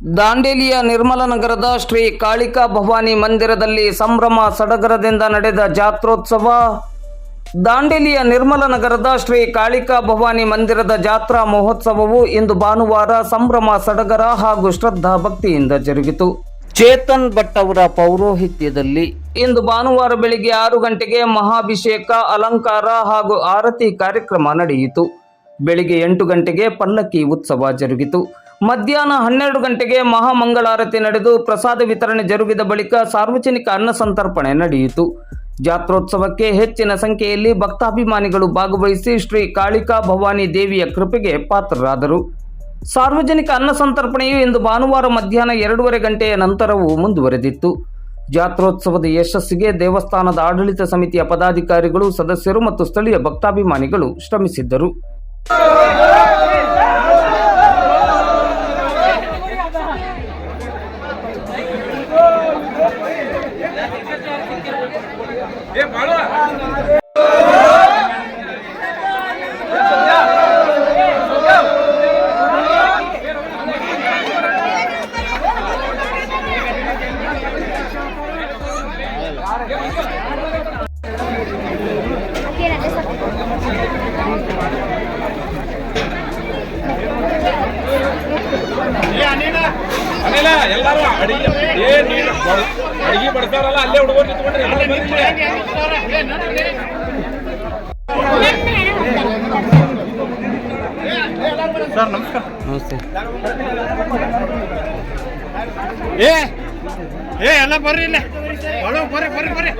ದಾಂಡೇಲಿಯ ನಿರ್ಮಲ ನಗರದ ಶ್ರೀ ಕಾಳಿಕಾ ಭವಾನಿ ಮಂದಿರದಲ್ಲಿ ಸಂಭ್ರಮ ಸಡಗರದಿಂದ ನಡೆದ ಜಾತ್ರೋತ್ಸವ. ದಾಂಡೇಲಿಯ ನಿರ್ಮಲ ನಗರದ ಶ್ರೀ ಕಾಳಿಕಾ ಭವಾನಿ ಮಂದಿರದ ಜಾತ್ರಾ ಮಹೋತ್ಸವವು ಇಂದು ಭಾನುವಾರ ಸಂಭ್ರಮ ಸಡಗರ ಹಾಗೂ ಶ್ರದ್ಧಾ ಭಕ್ತಿಯಿಂದ ಜರುಗಿತು. ಚೇತನ್ ಭಟ್ ಅವರ ಪೌರೋಹಿತ್ಯದಲ್ಲಿ ಇಂದು ಭಾನುವಾರ ಬೆಳಿಗ್ಗೆ ಆರು ಗಂಟೆಗೆ ಮಹಾಭಿಷೇಕ, ಅಲಂಕಾರ ಹಾಗೂ ಆರತಿ ಕಾರ್ಯಕ್ರಮ ನಡೆಯಿತು. ಬೆಳಿಗ್ಗೆ ಎಂಟು ಗಂಟೆಗೆ ಪಲ್ಲಕ್ಕಿ ಉತ್ಸವ ಜರುಗಿತು. ಮಧ್ಯಾಹ್ನ ಹನ್ನೆರಡು ಗಂಟೆಗೆ ಮಹಾಮಂಗಳಾರತಿ ನಡೆದು ಪ್ರಸಾದ ವಿತರಣೆ ಜರುಗಿದ ಬಳಿಕ ಸಾರ್ವಜನಿಕ ಅನ್ನ ಸಂತರ್ಪಣೆ ನಡೆಯಿತು. ಜಾತ್ರೋತ್ಸವಕ್ಕೆ ಹೆಚ್ಚಿನ ಸಂಖ್ಯೆಯಲ್ಲಿ ಭಕ್ತಾಭಿಮಾನಿಗಳು ಭಾಗವಹಿಸಿ ಶ್ರೀ ಕಾಳಿಕಾ ಭವಾನಿ ದೇವಿಯ ಕೃಪೆಗೆ ಪಾತ್ರರಾದರು. ಸಾರ್ವಜನಿಕ ಅನ್ನ ಸಂತರ್ಪಣೆಯು ಇಂದು ಭಾನುವಾರ ಮಧ್ಯಾಹ್ನ ಎರಡೂವರೆ ಗಂಟೆಯ ನಂತರವೂ ಮುಂದುವರೆದಿತ್ತು. ಜಾತ್ರೋತ್ಸವದ ಯಶಸ್ಸಿಗೆ ದೇವಸ್ಥಾನದ ಆಡಳಿತ ಸಮಿತಿಯ ಪದಾಧಿಕಾರಿಗಳು, ಸದಸ್ಯರು ಮತ್ತು ಸ್ಥಳೀಯ ಭಕ್ತಾಭಿಮಾನಿಗಳು ಶ್ರಮಿಸಿದ್ದರು. ಅನಿಲ ಎಲ್ಲಾರು ಅಡಿಗೆ ಏನ್ ನೀನು ಅಡಿಗೆ ಬಡ್ತಾರಲ್ಲ ಅಲ್ಲೇ ಹುಡುಗರು ನಿಂತ್ಕೊಂಡ್ರೆ ಸರ್ ನಮಸ್ಕಾರ. ನಮಸ್ತೆ. ಏ ಏ ಎಲ್ಲ ಬರ್ರಿ ಇಲ್ಲೇ. ಒಳಗ್ ಬರ್ರಿ ಬರ್ರಿ ಬರ್ರಿ